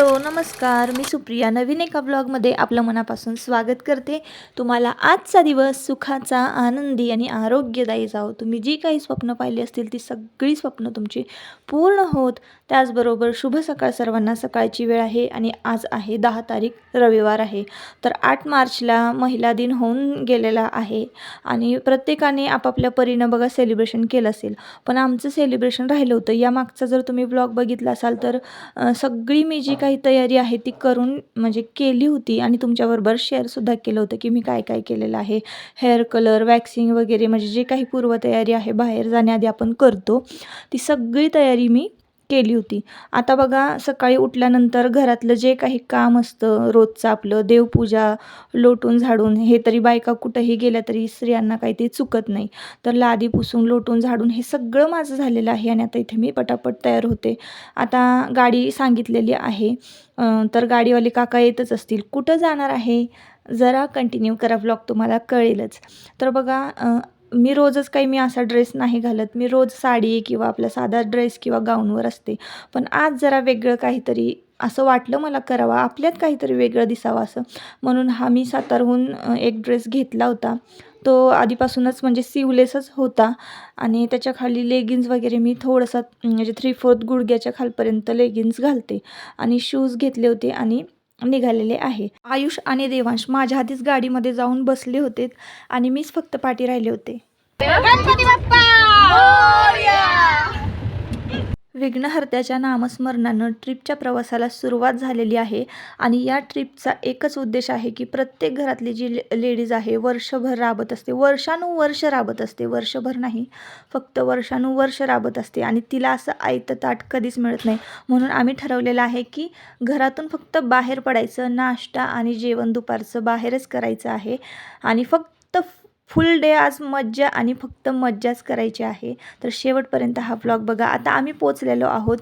Hello नमस्कार. मी सुप्रिया. नवीन एका ब्लॉगमध्ये आपलं मनापासून स्वागत करते. तुम्हाला आजचा दिवस सुखाचा आनंदी आणि आरोग्यदायी जाओ तुम्ही जी काही स्वप्न पाहिली असतील ती सगळी स्वप्न तुमची पूर्ण होत. त्याचबरोबर शुभ सकाळ सर्वांना. सकाळची वेळ आहे आणि आज आहे दहा तारीख रविवार आहे. तर आठ मार्चला महिला दिन होऊन गेलेला आहे आणि प्रत्येकाने आपापल्या परीनं बघा सेलिब्रेशन केलं असेल. पण आमचं सेलिब्रेशन राहिलं होतं. या मागचा जर तुम्ही ब्लॉग बघितला असाल तर सगळी मी जी काही तयारी आहे ती करून म्हणजे केली होती आणि तुमच्याबरोबर शेअरसुद्धा केलं होतं की मी काय काय केलेलं आहे. हेअर कलर वॅक्सिंग वगैरे म्हणजे जे काही पूर्वतयारी आहे बाहेर जाण्याआधी आपण करतो ती सगळी तयारी मी केली होती. आता बघा सकाळी उठल्यानंतर घरातलं जे काही काम असतं रोजचं आपलं देवपूजा लोटून झाडून हे तरी बायका कुठंही गेल्या तरी स्त्रियांना काही ते चुकत नाही. तर लादी पुसून लोटून झाडून हे सगळं माझं झालेलं आहे आणि आता इथे मी पटापट तयार होते. आता गाडी सांगितलेली आहे. तर गाडीवाले काका येतच असतील. कुठं जाणार आहे? जरा कंटिन्यू करा ब्लॉग तुम्हाला कळेलच. तर बघा मी रोजच काही मी असा ड्रेस नाही घालत. मी रोज साडी किंवा आपला साधा ड्रेस किंवा गाऊनवर असते. पण आज जरा वेगळं काहीतरी असं वाटलं मला करावं. आपल्यात काहीतरी वेगळं दिसावं असं. म्हणून हा मी सातारहून एक ड्रेस घेतला होता. तो आधीपासूनच म्हणजे सिवलेसच होता. आणि त्याच्याखाली लेगिन्स वगैरे मी थोडंसं म्हणजे थ्री फोर्थ गुडघ्याच्या खालपर्यंत लेगिन्स घालते. आणि शूज घेतले होते. आणि निघालेले आहे. आयुष आणि देवांश माझ्या आधीच गाडीमध्ये जाऊन बसले होते आणि मीच फक्त पाठी राहिले होते. गणपती बाप्पा! हो, विघ्नहर्त्याच्या नामस्मरणानं ट्रिपच्या प्रवासाला सुरुवात झालेली आहे आणि या ट्रिपचा एकच उद्देश आहे की प्रत्येक घरातली जी ले लेडीज आहे वर्षभर राबत असते. वर्षानुवर्ष राबत असते. वर्षभर नाही फक्त वर्षानुवर्ष राबत असते आणि तिला असं आयतं ताट कधीच मिळत नाही. म्हणून आम्ही ठरवलेलं आहे की घरातून फक्त बाहेर पडायचं नाश्ता आणि जेवण दुपारचं बाहेरच करायचं आहे आणि फक्त फुल डे आज मज्जा आणि फक्त मज्जाच करायची आहे. तर शेवटपर्यंत हा व्लॉग बघा. आता आम्ही पोचलेलो आहोत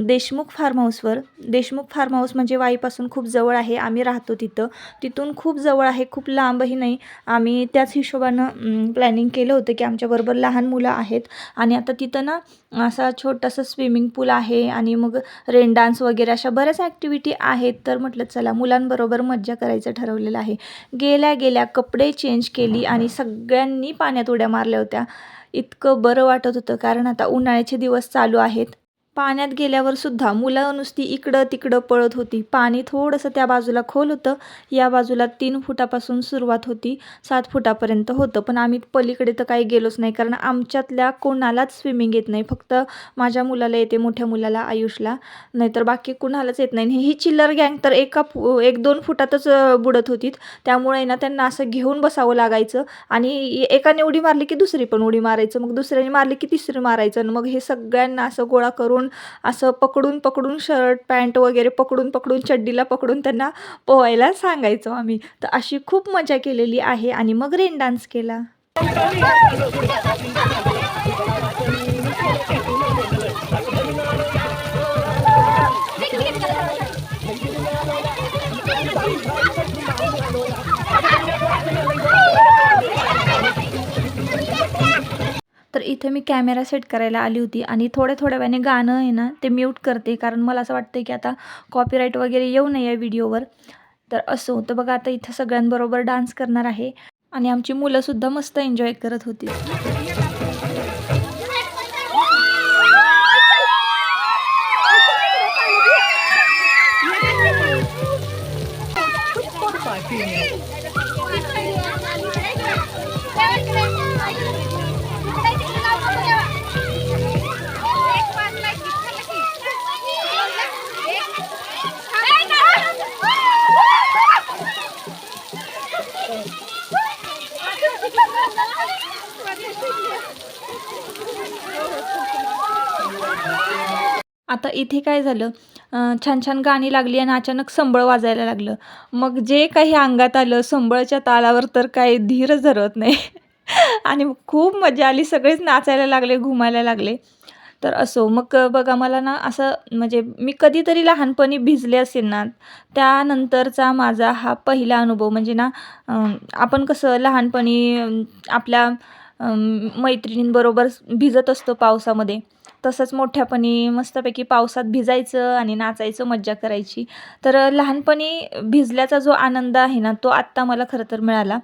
देशमुख फार्म हाऊसवर देशमुख फार्म हाऊस म्हणजे वाईपासून खूप जवळ आहे. आम्ही राहतो तिथं. तिथून खूप जवळ आहे. खूप लांबही नाही. आम्ही त्याच हिशोबानं प्लॅनिंग केलं होतं की आमच्याबरोबर लहान मुलं आहेत. आणि आता तिथं ना असा छोटासा स्विमिंग पूल आहे आणि मग रेन डान्स वगैरे अशा बऱ्याच ॲक्टिव्हिटी आहेत. तर म्हटलं चला मुलांबरोबर मज्जा करायचं ठरवलेलं आहे. गेल्या गेल्या कपडे चेंज केली आणि सगळ्यांनी पाण्यात उड्या मारल्या होत्या. इतकं बरं वाटत होतं कारण आता उन्हाळ्याचे दिवस चालू आहेत. पाण्यात गेल्यावर सुद्धा मुलं नुसती इकडं तिकडं पळत होती. पाणी थोडंसं त्या बाजूला खोल होतं. या बाजूला तीन फुटापासून सुरुवात होती. सात फुटापर्यंत होतं. पण आम्ही पलीकडे तर काही गेलोच नाही. कारण आमच्यातल्या कोणालाच स्विमिंग येत नाही. फक्त माझ्या मुलाला येते मोठ्या मुलाला आयुषला. नाहीतर बाकी कुणालाच येत नाही. ही चिल्लर गँग तर एका फु एक दोन फुटातच बुडत होती त्यामुळे ना त्यांना असं घेऊन बसावं लागायचं. आणि एकाने उडी मारली की दुसरी पण उडी मारायचं. मग दुसऱ्याने मारली की तिसरी मारायचं. आणि मग हे सगळ्यांना असं गोळा करून असं पकडून पकडून शर्ट पॅन्ट वगैरे पकडून पकडून चड्डीला पकडून त्यांना पोहायला सांगायचो आम्ही. तर अशी खूप मजा केलेली आहे आणि मग रेन डान्स केला. तर इथे मी कॅमेरा सेट करायला आली होती आणि थोड्या थोड्या वेळाने गाणं आहे ना ते म्यूट करते. कारण मला असं वाटतं की आता कॉपीराईट वगैरे येऊ नये या व्हिडिओवर. तर असो तर बघा आता इथं सगळ्यांबरोबर डान्स करणार आहे. आणि आमची मुलंसुद्धा मस्त एन्जॉय करत होती. आता इथे काय झालं? छान छान गाणी लागली आणि अचानक संबळ वाजायला लागलं. मग जे काही अंगात आलं संबळच्या तालावर तर काही धीर धरत नाही. आणि खूप मजा आली. सगळेच नाचायला लागले घुमायला लागले. तर असो मग बघा मला ना असं म्हणजे मी कधीतरी लहानपणी भिजले असेल ना त्यानंतरचा माझा हा पहिला अनुभव म्हणजे ना आपण कसं लहानपणी आपल्या मैत्रिणींबरोबर भिजत असतो पावसामध्ये. तसंच मोठ्यापणी मस्तपैकी पावसात भिजायचं आणि नाचायचं मज्जा करायची. तर लहानपणी भिजल्याचा जो आनंद आहे ना तो आत्ता मला खरं तर मिळाला.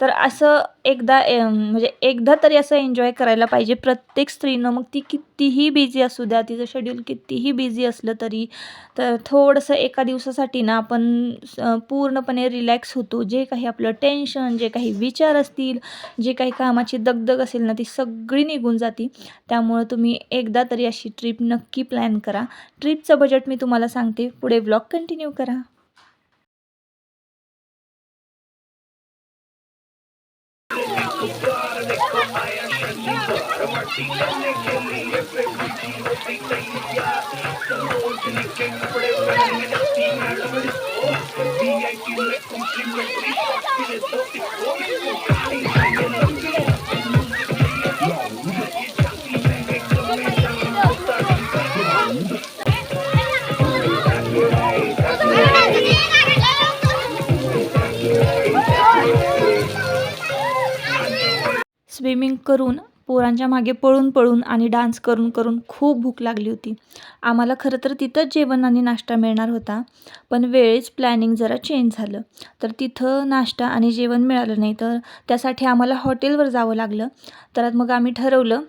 तर असं एकदा ए म्हणजे एकदा तरी असं एन्जॉय करायला पाहिजे. प्रत्येक स्त्रीनं मग ती कितीही बिझी असू द्या तिचं शेड्यूल कितीही बिझी असलं तरी तर थोडंसं एका दिवसासाठी ना आपण पूर्णपणे रिलॅक्स होतो. जे काही आपलं टेन्शन जे काही विचार असतील जे काही कामाची दगदग असेल ना ती सगळी निघून जाते. त्यामुळं तुम्ही एकदा तरी अशी ट्रिप नक्की प्लॅन करा. ट्रिपचं बजेट मी तुम्हाला सांगते. पुढे ब्लॉग कंटिन्यू करा. स्विमिंग करून पोरांच्या मागे पळून पळून आणि डान्स करून करून खूप भूक लागली होती. आम्हाला खरं तर तिथंच जेवण आणि नाश्ता मिळणार होता पण वेळेच प्लॅनिंग जरा चेंज झालं. तर तिथं नाश्ता आणि जेवण मिळालं नाही तर त्यासाठी आम्हाला हॉटेलवर जावं लागलं. तर मग आम्ही ठरवलं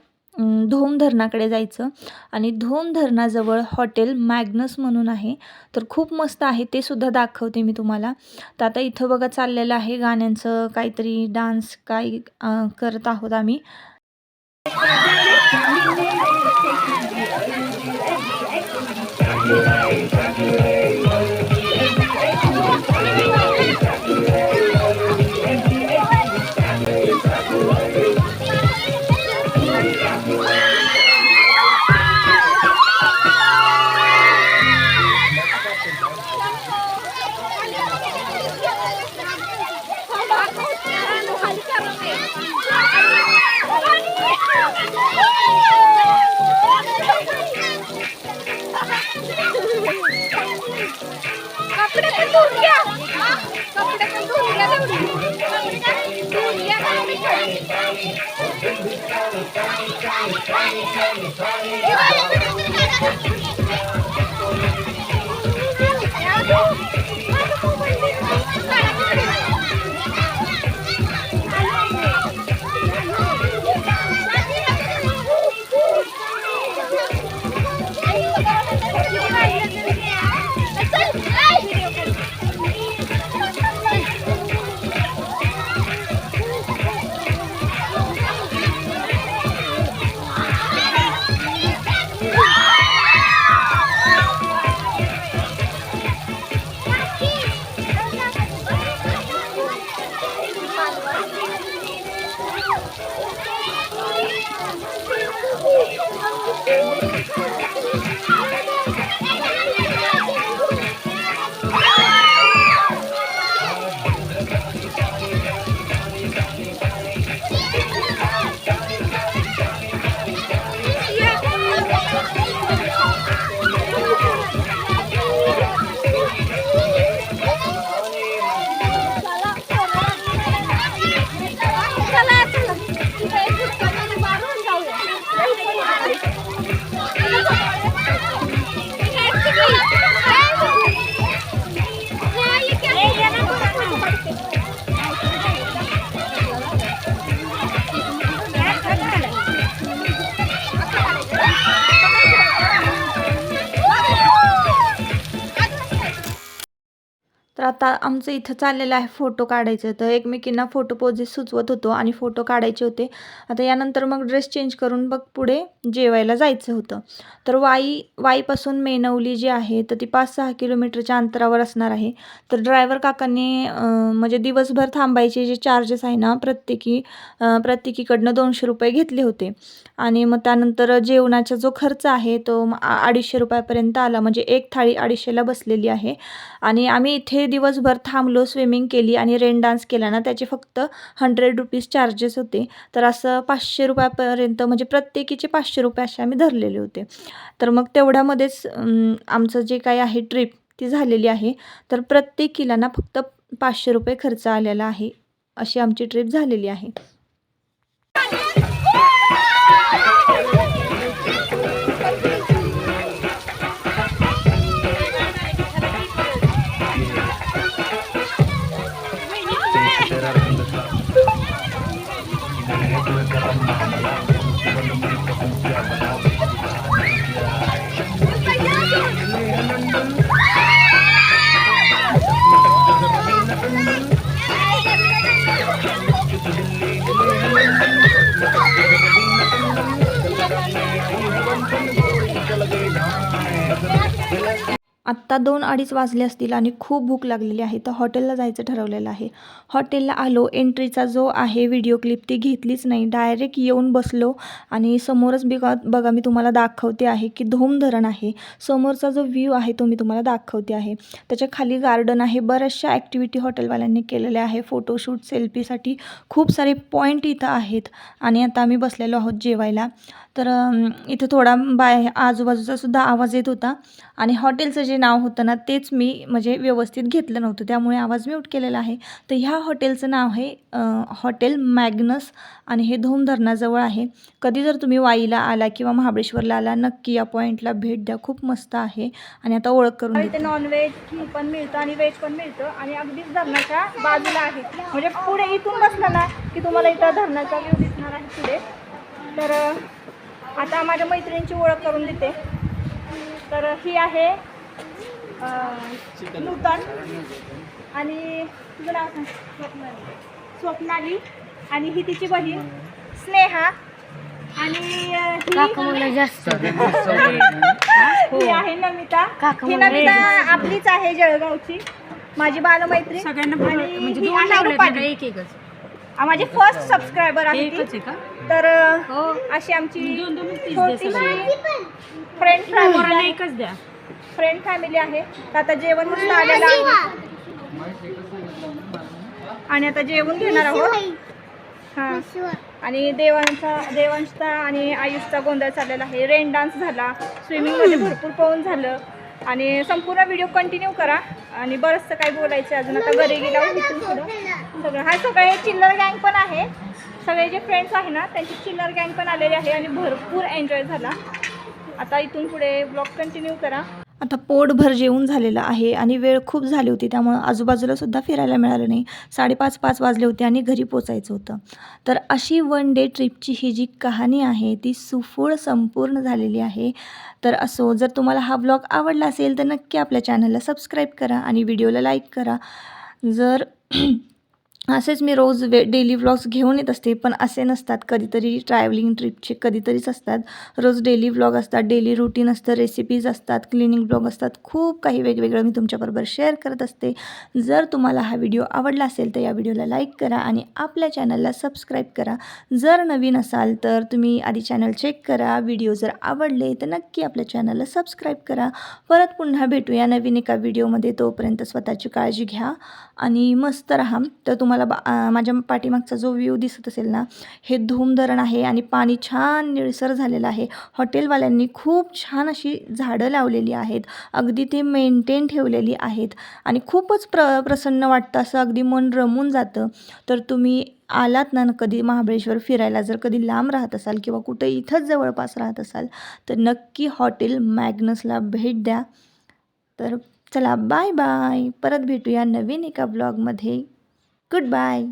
धोम धरणाकडे जायचं. आणि धोम धरणाजवळ हॉटेल मॅग्नस म्हणून आहे. तर खूप मस्त आहे ते सुद्धा दाखवते मी तुम्हाला. तर आता इथं बघा चाललेलं आहे गाण्यांचं काहीतरी डान्स काही करत आहोत आम्ही. कपडे Thank you. तर आता आमचं इथं चाललेलं आहे फोटो काढायचं. तर एकमेकींना फोटो पोजेस सुचवत होतो आणि फोटो काढायचे होते. आता यानंतर मग ड्रेस चेंज करून बघ पुढे जेवायला जायचं होतं. तर वाई वाईपासून मेनवली जी आहे तर ती पाच सहा किलोमीटरच्या अंतरावर असणार आहे. तर ड्रायव्हर काकांनी म्हणजे दिवसभर थांबायचे जे चार्जेस आहे ना प्रत्येकी प्रत्येकीकडनं दोनशे रुपये घेतले होते. आणि मग त्यानंतर जेवणाचा जो खर्च आहे तो अडीचशे रुपयापर्यंत आला. म्हणजे एक थाळी अडीचशेला बसलेली आहे. आणि आम्ही इथे दिवस दिवसभर थांबलो स्विमिंग केली आणि रेन डान्स केला ना त्याचे फक्त हंड्रेड रुपीज चार्जेस होते. तर असं पाचशे रुपयापर्यंत म्हणजे प्रत्येकीचे पाचशे रुपये असे आम्ही धरलेले होते. तर मग तेवढ्यामध्येच आमचं जे काही आहे ट्रिप ती झालेली आहे. तर प्रत्येकीला ना फक्त पाचशे रुपये खर्च आलेला आहे. अशी आमची ट्रिप झालेली आहे. a आत्ता दोन अडीच वाजले असतील आणि खूप भूक लागलेली आहे तर हॉटेलला जायचं ठरवलेलं आहे. हॉटेलला आलो एंट्रीचा जो आहे व्हिडिओ क्लिप ती घेतलीच नाही. डायरेक्ट येऊन बसलो आणि समोरच बिगा बघा मी तुम्हाला दाखवते आहे की धोम धरण आहे. समोरचा जो व्ह्यू आहे तो मी तुम्हाला दाखवते आहे. त्याच्याखाली गार्डन आहे. बऱ्याचशा ॲक्टिव्हिटी हॉटेलवाल्यांनी केलेल्या आहे. फोटोशूट सेल्फीसाठी खूप सारे पॉईंट इथं आहेत. आणि आता आम्ही बसलेलो आहोत जेवायला. तर इथं थोडा बाय आजूबाजूचा सुद्धा आवाज येत होता. आणि हॉटेलचं जे नाव होतं ना तेच मी म्हणजे व्यवस्थित घेतलं नव्हतं. त्यामुळे आवाज म्यूट केलेला आहे. तर ह्या हॉटेलचं नाव आहे हॉटेल मॅग्नस आणि हे धोम धरणाजवळ आहे. कधी जर तुम्ही वाईला आला किंवा महाबळेश्वरला आला नक्की या पॉईंटला भेट द्या. खूप मस्त आहे आणि आता ओळख करून इथे नॉनव्हेज पण मिळतं आणि व्हेज पण मिळतं आणि अगदीच धरणाच्या बाजूला आहे. म्हणजे पुढे इथून बसलं ना की तुम्हाला इथं धरणाचा व्ह्यू दिसणार आहे पुढे. तर आता माझ्या मैत्रिणींची ओळख करून देते. तर ही आहे नूतन. आणि तुझं नाव सांग. स्वप्नाली. स्वप्नाली. आणि ही तिची बहीण स्नेहा. आणि ही जास्त ही. आहे नमिता. काका ही मला नमिता आपलीच आहे जळगावची. माझी बालमैत्री. सगळ्यांना आणि म्हणजे ही दोन आहे लावले रुपाली. एक एकच. आ, माझी फर्स्ट सबस्क्रायबर आहे ती. का? तर अ, हो. अशी आमची दोन दोन पीस द्या छोटीशी फ्रेंड फॅमिली पोरांना एकच द्या. फ्रेंड फॅमिली आहे. तर आता जेवण मस्त आलेलं आहे. आणि आता जेवण घेणार आहोत. हां. आणि देवांचा देवांशचा आणि आयुषचा गोंधळ चाललेला आहे. रेन डान्स झाला. स्विमिंगमध्ये भरपूर पाहून झालं. आणि संपूर्ण व्हिडिओ कंटिन्यू करा. आणि बरंचसं काय बोलायचं अजून. आता घरी पुढं सगळं. हा सगळे चिल्लर गँग पण आहे. सगळे जे फ्रेंड्स आहे ना त्यांची चिल्लर गँग पण आलेली आहे आणि भरपूर एन्जॉय झाला. आता इथून पुढे ब्लॉग कंटिन्यू करा. आता पोटभर जेवून झालेलं आहे आणि वेळ खूप झाली होती त्यामुळं आजूबाजूला सुद्धा फिरायला मिळालं नाही. साडेपाच पाच वाजले होते आणि घरी पोचायचं होतं. तर अशी वन डे ट्रिपची ही जी कहाणी आहे ती सुफूळ संपूर्ण झालेली आहे. तर असो जर तुम्हाला हा ब्लॉग आवडला असेल तर नक्की आपल्या चॅनलला सबस्क्राईब करा आणि व्हिडिओला लाईक करा. जर असेच मी रोज वे डेली व्लॉग्स घेऊन येत असते पण असे नसतात कधीतरी ट्रॅव्हलिंग ट्रिपचे कधीतरीच असतात. रोज डेली व्लॉग असतात डेली रुटीन असतं रेसिपीज असतात क्लिनिंग ब्लॉग असतात. खूप काही वेगवेगळं मी तुमच्याबरोबर शेअर करत असते. जर तुम्हाला हा व्हिडिओ आवडला असेल तर या व्हिडिओला लाईक करा आणि आपल्या चॅनलला सबस्क्राईब करा. जर नवीन असाल तर तुम्ही आधी चॅनल चेक करा. व्हिडिओ जर आवडले तर नक्की आपल्या चॅनलला सबस्क्राईब करा. परत पुन्हा भेटूया नवीन एका व्हिडिओमध्ये तोपर्यंत स्वतःची काळजी घ्या आणि मस्त राहा. तर तुम्हाला बा माझ्या पाठीमागचा जो व्ह्यू दिसत असेल ना हे धूमधरण आहे आणि पाणी छान निळसर झालेलं आहे. हॉटेलवाल्यांनी खूप छान अशी झाडं लावलेली आहेत. अगदी ते मेंटेन ठेवलेली आहेत. आणि खूपच प्र प्रसन्न वाटतं असं अगदी मन रमून जातं. तर तुम्ही आलात ना कधी महाबळेश्वर फिरायला जर कधी लांब राहत असाल किंवा कुठं इथंच जवळपास राहत असाल तर नक्की हॉटेल मॅग्नसला भेट द्या. तर चला बाय बाय परत भेटूया नवीन एका ब्लॉगमध्ये गुड बाय